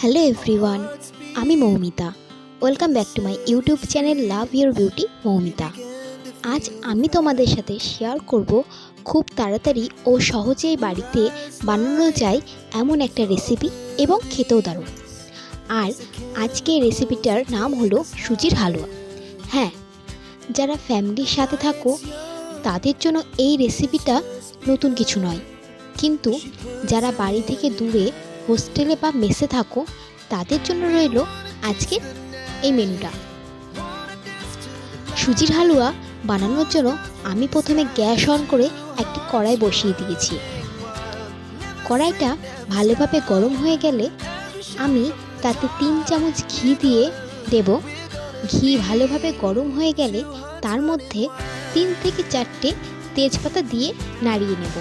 Hello everyone আমি Moumita. Welcome back to my YouTube channel love your beauty Moumita. আজ আমি তোমাদের সাথে শেয়ার করব খুব তাড়াতাড়ি ও সহজেই বাড়িতে বানানো যায় এমন একটা রেসিপি এবং খেতেও দারুণ। আর আজকে রেসিপিটার নাম হলো সুজির হালুয়া। হ্যাঁ যারা ফ্যামিলির সাথে থাকো, তাদের জন্য এই রেসিপিটা নতুন কিছু নয়। কিন্তু যারা বাড়ি থেকে দূরে, হোস্টেলে বা মেসে থাকো, তাদের জন্য রইল আজকে এই মেনুটা। সুজির হালুয়া বানানোর জন্য আমি প্রথমে গ্যাস অন করে একটি কড়াই বসিয়ে দিয়েছি। কড়াইটা ভালোভাবে গরম হয়ে গেলে আমি তাতে তিন চামচ ঘি দিয়ে দেব। ঘি ভালোভাবে গরম হয়ে গেলে তার মধ্যে তিন থেকে চারটে তেজপাতা দিয়ে নাড়িয়ে নেব।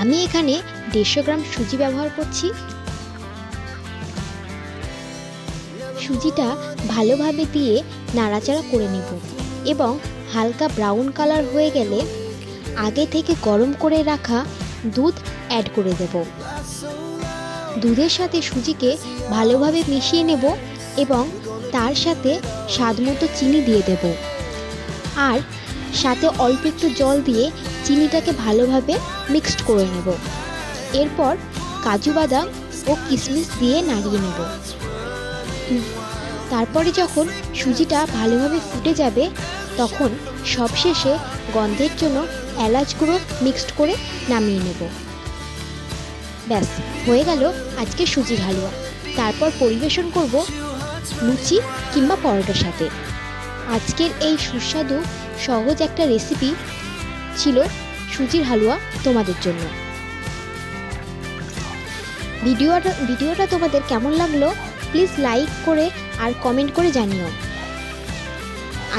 আমি এখানে দেড়শো গ্রাম সুজি ব্যবহার করছি। সুজিটা ভালোভাবে দিয়ে নাড়াচাড়া করে নেব এবং হালকা ব্রাউন কালার হয়ে গেলে আগে থেকে গরম করে রাখা দুধ অ্যাড করে দেব। দুধের সাথে সুজিকে ভালোভাবে মিশিয়ে নেব এবং তার সাথে স্বাদমতো চিনি দিয়ে দেব। আর সাথে অল্প একটু জল দিয়ে চিনিটাকে ভালোভাবে মিক্সড করে নেব। এরপর কাজু বাদাম ও কিশমিশ দিয়ে নাড়িয়ে নেব। তারপরে যখন সুজিটা ভালোভাবে ফুটে যাবে, তখন সবশেষে গন্ধের জন্য এলাচ গুঁড়ো মিক্সড করে নামিয়ে নেব। ব্যাস, হয়ে গেল আজকে সুজির হালুয়া। তারপর পরিবেশন করব লুচি কিংবা পরোটার সাথে। আজকের এই সুস্বাদু, সহজ একটা রেসিপি ছিল সুজির হালুয়া তোমাদের জন্য। ভিডিওটা ভিডিওটা তোমাদের কেমন লাগল প্লিজ লাইক করে আর কমেন্ট করে জানিও।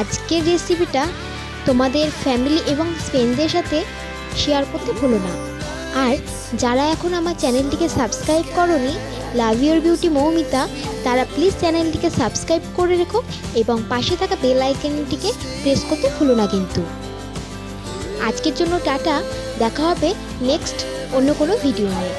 আজকের রেসিপিটা তোমাদের ফ্যামিলি এবং ফ্রেন্ডদের সাথে শেয়ার করতে ভুলো না। আর যারা এখন আমার চ্যানেলটিকে সাবস্ক্রাইব করনি, লাভ ইউর বিউটি মৌমিতা, তারা প্লিজ চ্যানেলটিকে সাবস্ক্রাইব করে রেখো এবং পাশে থাকা বেল আইকনটিকে প্রেস করতে ভুলো না কিন্তু। আজকের জন্য টাটা, দেখা হবে নেক্সট অন্য কোনো ভিডিও নিয়ে।